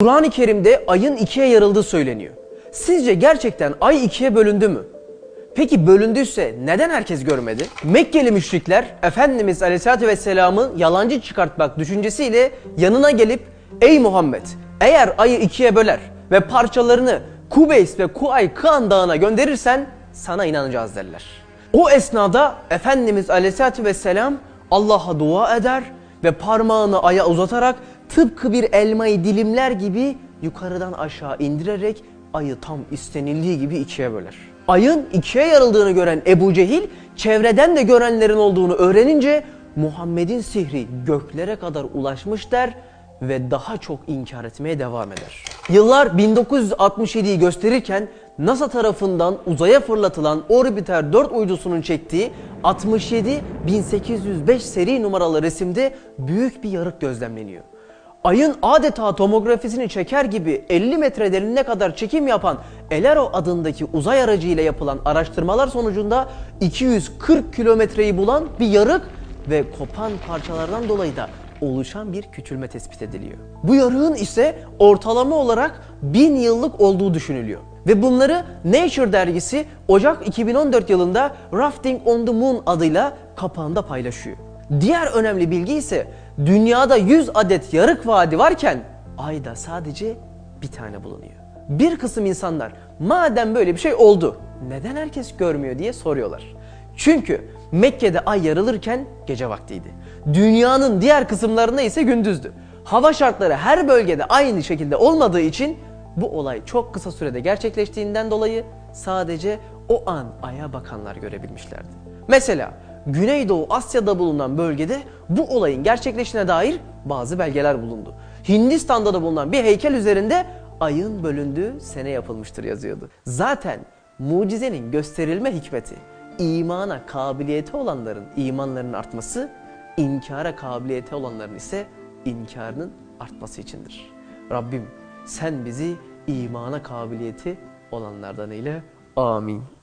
Kur'an-ı Kerim'de ayın ikiye yarıldığı söyleniyor. Sizce gerçekten ay ikiye bölündü mü? Peki bölündüyse neden herkes görmedi? Mekkeli müşrikler Efendimiz Aleyhisselatü Vesselam'ı yalancı çıkartmak düşüncesiyle yanına gelip Ey Muhammed eğer ayı ikiye böler ve parçalarını Kubeys ve Kuay Kıan dağına gönderirsen sana inanacağız derler. O esnada Efendimiz Aleyhisselatü Vesselam Allah'a dua eder ve parmağını aya uzatarak tıpkı bir elmayı dilimler gibi yukarıdan aşağı indirerek ayı tam istenildiği gibi ikiye böler. Ayın ikiye yarıldığını gören Ebu Cehil çevreden de görenlerin olduğunu öğrenince Muhammed'in sihri göklere kadar ulaşmış der ve daha çok inkar etmeye devam eder. Yıllar 1967'yi gösterirken NASA tarafından uzaya fırlatılan Orbiter 4 uydusunun çektiği 67-1805 seri numaralı resimde büyük bir yarık gözlemleniyor. Ayın adeta tomografisini çeker gibi 50 metre derinine kadar çekim yapan Elero adındaki uzay aracı ile yapılan araştırmalar sonucunda 240 kilometreyi bulan bir yarık ve kopan parçalardan dolayı da oluşan bir küçülme tespit ediliyor. Bu yarığın ise ortalama olarak 1000 yıllık olduğu düşünülüyor. Ve bunları Nature dergisi Ocak 2014 yılında Rafting on the Moon adıyla kapağında paylaşıyor. Diğer önemli bilgi ise dünyada 100 adet yarık vadi varken ayda sadece bir tane bulunuyor. Bir kısım insanlar madem böyle bir şey oldu neden herkes görmüyor diye soruyorlar. Çünkü Mekke'de ay yarılırken gece vaktiydi. Dünyanın diğer kısımlarında ise gündüzdü. Hava şartları her bölgede aynı şekilde olmadığı için bu olay çok kısa sürede gerçekleştiğinden dolayı sadece o an aya bakanlar görebilmişlerdi. Mesela Güneydoğu Asya'da bulunan bölgede bu olayın gerçekleştiğine dair bazı belgeler bulundu. Hindistan'da da bulunan bir heykel üzerinde ayın bölündüğü sene yapılmıştır yazıyordu. Zaten mucizenin gösterilme hikmeti imana kabiliyeti olanların imanlarının artması, inkara kabiliyeti olanların ise inkarının artması içindir. Rabbim sen bizi imana kabiliyeti olanlardan eyle. Amin.